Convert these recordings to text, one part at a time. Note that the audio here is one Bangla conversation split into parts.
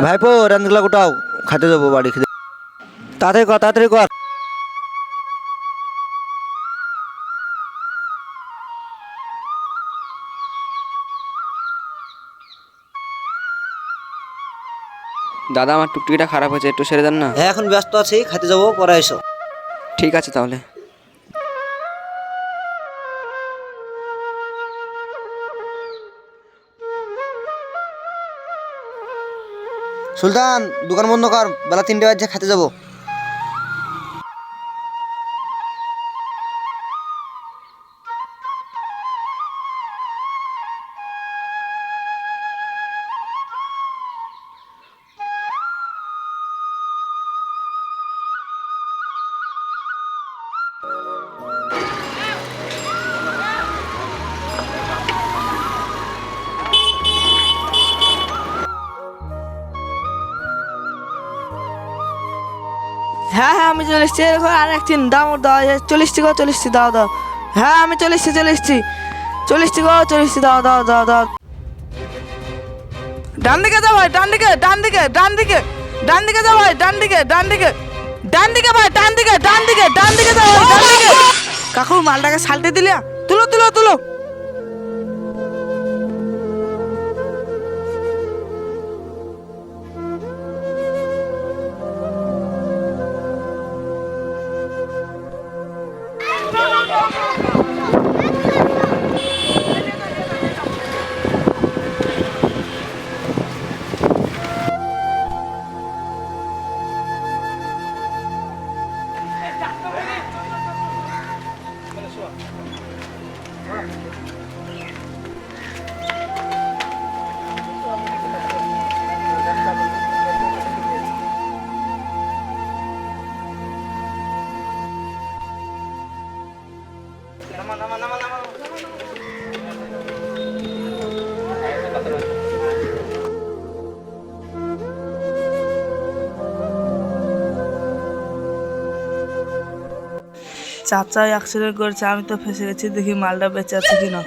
ভাইপো রান্নাগুলা গোটাও খাতে যাব বাড়ি খেতে। তাড়াতাড়ি কর তাড়াতাড়ি কর। দাদা আমার টুকটুকিটা খারাপ হয়েছে একটু সেরে দেন না? হ্যাঁ এখন ব্যস্ত আছি খাতে যাব পরে এসো ঠিক আছে তাহলে। সুলতান দোকান বন্ধ কর বেলা তিনটে বাজছে খেতে যাব। হ্যাঁ হ্যাঁ আমি চলে এসছি। এরকম আর একদিন দাও দাও চল্লিশটি গো চল্লিশটি দাও দাও। হ্যাঁ আমি চলে এসছি চলে এসছি চল্লিশটি গো চল্লিশটি দাও দাও দাও দাও। ডান দিকে যাও ভাই ডান দিকে ডান দিকে ডান দিকে। ডান দিকে যাও ভাই ডান দিকে ডান দিকে। ডান দিকে ভাই ডান দিকে ডান দিকে ডান দিকে যাও ভাই, ডান দিকে। কাকু মালটাকে সালটে দিলিয়া তুলো তুলো তুলো। চাচা অ্যাক্সিডেন্ট করেছে আমি তো ফেসে গেছি দেখি মালটা বেঁচে আছে কিনা।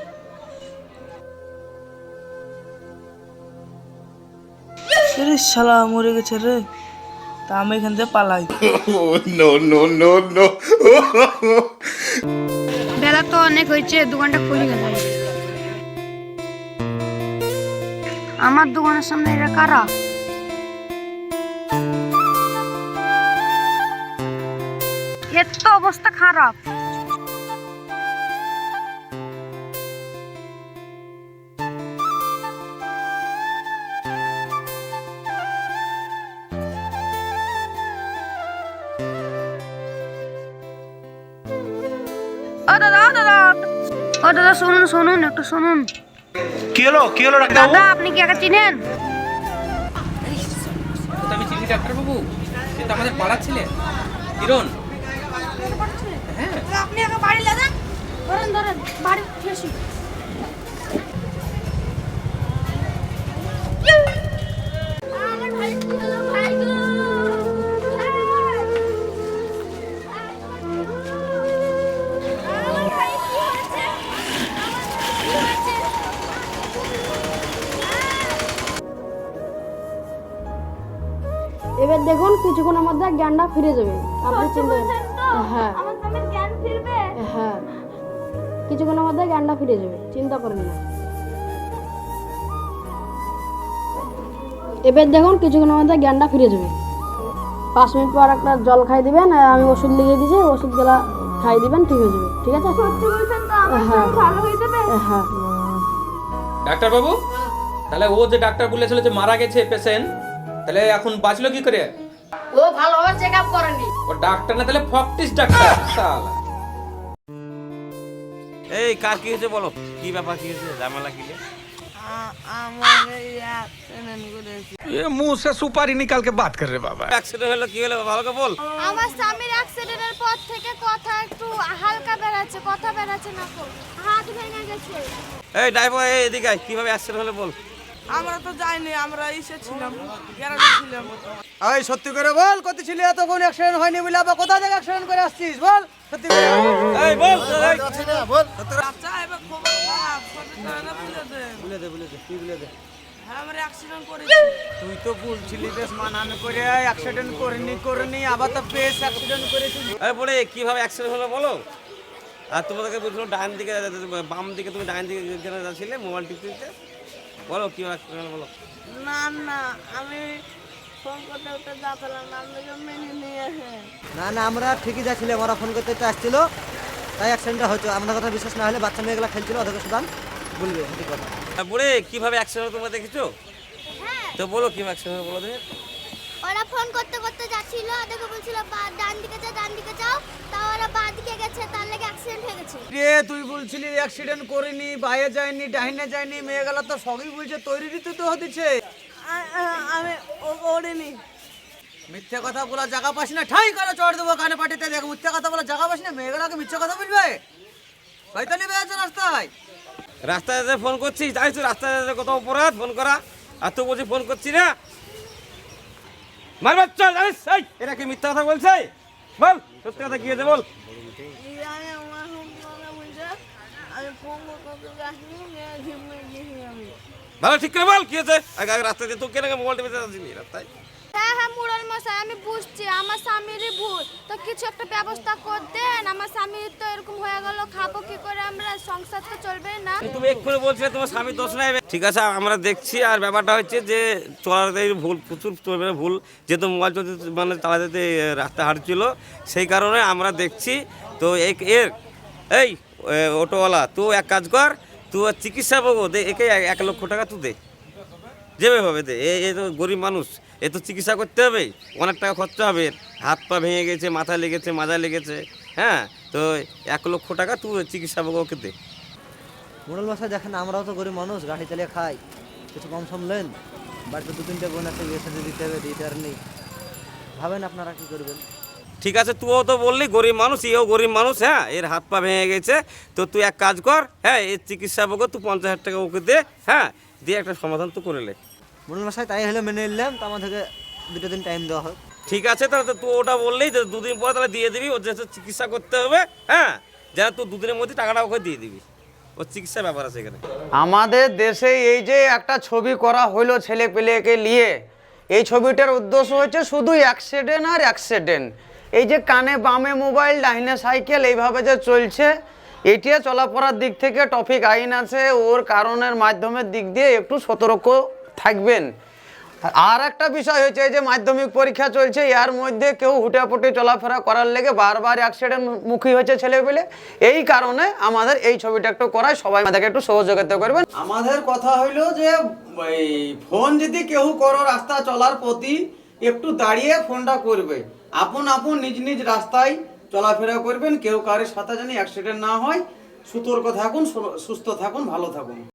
শালা মরে গেছে রে। তা আমি এখান থেকে পালাই। বেলা তো অনেক হয়েছে দোকানটা খুলে গেল। আমার দোকানের সামনে এরা কারা? এর তো অবস্থা খারাপ। ও দাদা দাদা। ও দাদা শুনুন শুনুন একটু শুনুন। কি হলো? কি হলো ডাক্তার দাদা আপনি কি একা চিনেন? আমি চিনি ডাক্তারবাবু। এ তো আমাদের পাড়ার ছেলে। কিরণ? আপনি বাড়ি লাগান ধরেন ধরেন বাড়ি বেশি হয়েছে এবার দেখুন কিছুক্ষণের মধ্যে জ্ঞানটা ফিরে যাবে। আপনি চিন্তা হ্যাঁ। হ্যাঁ। কিছুক্ষণের মধ্যে জ্ঞানটা ফিরে যাবে চিন্তা করেন না। এবার দেখুন কিছুক্ষণের মধ্যে জ্ঞানটা ফিরে যাবে। পাঁচ মিনিট পর একটা জল খাই দিবেন আমি ওষুধ লিখে দিয়েছি ওষুধগুলা খাই দিবেন ঠিক হয়ে যাবে ঠিক আছে? সত্যি বলছেন তো আমার হ্যাঁ। ভালো হয়ে যাবে? হ্যাঁ। ডাক্তারবাবু তাহলে ও যে ডাক্তার বলেছিল যে মারা গেছে পেশেন্ট তাহলে এখন বাঁচলো কি করে? ও ভালোভাবে চেক আপ করেনি। ও ডাক্তার না তাহলে ফকটিস ডাক্তার। শালা। এই কার কি হয়েছে বলো? কি ব্যাপার কি হয়েছে? ঝামেলা কি রে? আমার অ্যাক্সিডেন্ট হলো কি হলো? ভালো করে বল আমার স্বামীর অ্যাক্সিডেন্টের পর থেকে কথা একটু হালকা বেরাচ্ছে কথা বেরাচ্ছে না হাত ভেঙে গেছে। এই ড্রাইভার এই এদিকে আয়। কীভাবে অ্যাক্সিডেন্ট হলো বল? আমরা তো যাইনি আমরা ইসে ছিলাম গ্যারাজে ছিলাম। এই সত্যি করে বল কত ছিল এতক্ষণ অ্যাক্সিডেন্ট হয়নি বলে আবার কোথা থেকে অ্যাক্সিডেন্ট করে আসছিস? বল সত্যি করে। এই বল এবার খবর খারাপ বলে দে। বলে দে তুই বলে দে? হ্যাঁ আমরা অ্যাক্সিডেন্ট করেছি। তুই তো বলছিলি বেশ মানান করে অ্যাক্সিডেন্ট করিনি করিনি আবার তো বেশ অ্যাক্সিডেন্ট করেছিস আরে বলে কীভাবে অ্যাক্সিডেন্ট হলো বলো? আর তোমাদেরকে বলছিল ডান দিকে বাম দিকে তুমি ডান দিকে যাচ্ছিলে মোবাইল টিপতে? বলো কি বলো। না না আমি ফোন করতে করতে যাচ্ছিলাম আপনাকে মেনে নিয়ে আসে। না না আমরা ঠিকই যাচ্ছিলাম ওরা ফোন করতে তো আসছিল। তাই অ্যাক্সিডেন্টটা হয়তো আমাদের কথা বিশ্বাস না হলে বাচ্চা মেয়েগুলো খেলছিল ওদেরকে সুদান বলবে সঠিক কথা। আর বলে কীভাবে অ্যাক্সিডেন্ট তোমরা দেখেছ? হ্যাঁ। তো বলো কীভাবে অ্যাক্সিডেন্ট বলো দেখে। ওরা ফোন করতে করতে যাচ্ছিল ওদেরকে বলছিল বা- ডান দিকে যাও ডান দিকে যাও। তাও ওরা বাঁ দিকে গেছে তার লেগে অ্যাক্সিডেন্ট হয়ে গেছে রে তুই বলছিলি অ্যাক্সিডেন্ট করিনি বাইরে যায়নি ডাহিনে যায়নি মেয়েগুলো তো সবই বলছে তৈরি ঋতু তো হতেছে আমি ও- ওড়িনি। মিথ্যে কথা বলা জায়গা পাস না ঠাই করে চড় দেবো কানে পাটিতে। দেখ মিথ্যে কথা বলা জায়গা পাস না মেয়েগুলোকে মিথ্যে কথা বলবে? হয়তো নেবে আছে রাস্তায়? রাস্তায় যেতে ফোন করছিস জানিস তো রাস্তায় যেতে কত অপরাধ ফোন করা। আর তো বলছি ফোন করছি না? মারবার চল এরা কি মিথ্যা কথা বলছে? বল সত্যি কথা কি হয়েছে বল আমি আমার ফোন করে বলছে আমি ফোন করতে যাচ্ছি ঘিমে গেছি আমি ভালো ঠিক করে বল কি হয়েছে? আগে আগে রাস্তায় দিয়ে তুই কেন মোবাইল টিপে যাচ্ছিলি রাস্তায়। হ্যাঁ হ্যাঁ মুরল মশাই আমি বুঝছি আমার স্বামীরই ভুল তো কিছু একটা ব্যবস্থা করে দেন। আমার স্বামী তো এরকম হয়ে গেল খাব কি করে আমরা? সংসার তো চলবে না। তুমি এক্ষুনি বলছিলে তোমার স্বামী দোষ নাই। ঠিক আছে আমরা দেখছি আর ব্যাপারটা হচ্ছে যে চলাতে ভুল প্রচুর চলবে ভুল। যেহেতু মোবাইল চলতে মানে চালাতে রাস্তা হাঁটছিল সেই কারণে আমরা দেখছি। তো এক এর এই অটোওয়ালা তুই এক কাজ কর, তু চিকিৎসা পাবো, দে, একে এক- লক্ষ টাকা তু দে। যেভাবে হবে দে, এ তো গরিব মানুষ, এ তো চিকিৎসা করতে হবে, অনেক টাকা খরচা হবে, হাত পা ভেঙে গেছে, মাথা লেগেছে, মাজা লেগেছে হ্যাঁ তো এক লক্ষ টাকা তু চিকিৎসা পাবো ওকে দে। মোড়ল মশাই দেখেন, আমরাও তো গরিব মানুষ, গাড়ি চালিয়ে খাই, কিছু কম সম লেন বাড়িতে দু তিনটে বোন আছে দিতে হবে, দিতে আর নেই। ভাবেন আপনারা কি করবেন? ঠিক আছে তুইও তো বললি গরিব মানুষ এও গরিব মানুষ হ্যাঁ? এর হাত পা ভেঙে গেছে। তো তুই এক কাজ কর হ্যাঁ এর চিকিৎসা পাবো তুই পঞ্চাশ হাজার টাকা ওকে দে হ্যাঁ? দিয়ে একটা সমাধান তো করে লে মশাই তাই হলে মেনে নিলাম তো আমাদেরকে দুটো দিন টাইম দেওয়া হোক। ঠিক আছে তাহলে তো তুই ওটা বললেই যে দুদিন পরে তাহলে দিয়ে দিবি ওর যে চিকিৎসা করতে হবে হ্যাঁ? যেন তুই দুদিনের মধ্যে টাকাটা ওকে দিয়ে দিবি। ওর চিকিৎসার ব্যাপার আছে এখানে। আমাদের দেশে এই যে একটা ছবি করা হইল ছেলে পেলেকে নিয়ে এই ছবিটার উদ্দেশ্য হচ্ছে শুধু অ্যাক্সিডেন্ট আর অ্যাক্সিডেন্ট এই যে কানে বামে মোবাইল, ডাইনে সাইকেল, এইভাবে যে চলছে এটিয়া চলাফেরার দিক থেকে টপিক আইন আছে, ওর কারণের মাধ্যমের দিক দিয়ে একটু সতর্ক থাকবেন। আর একটা বিষয় হয়েছে যে মাধ্যমিক পরীক্ষা চলছে, এর মধ্যে কেউ হুটাপুটি চলাফেরা করার লেগে বারবার অ্যাক্সিডেন্ট মুখী হচ্ছে ছেলেপেলে। এই কারণে আমাদের এই ছবিটা একটু করায়, সবাই আমাদেরকে একটু সহযোগিতা করবেন। আমাদের কথা হইল যে ফোন যদি কেউ করো, রাস্তা চলার প্রতি একটু দাঁড়িয়ে ফোনটা করবে। আপন আপন নিজ নিজ রাস্তায় চলাফেরা করবেন, কেউ কারের সাথে জানি অ্যাক্সিডেন্ট না হয়। সতর্ক থাকুন সুস্থ থাকুন, ভালো থাকুন।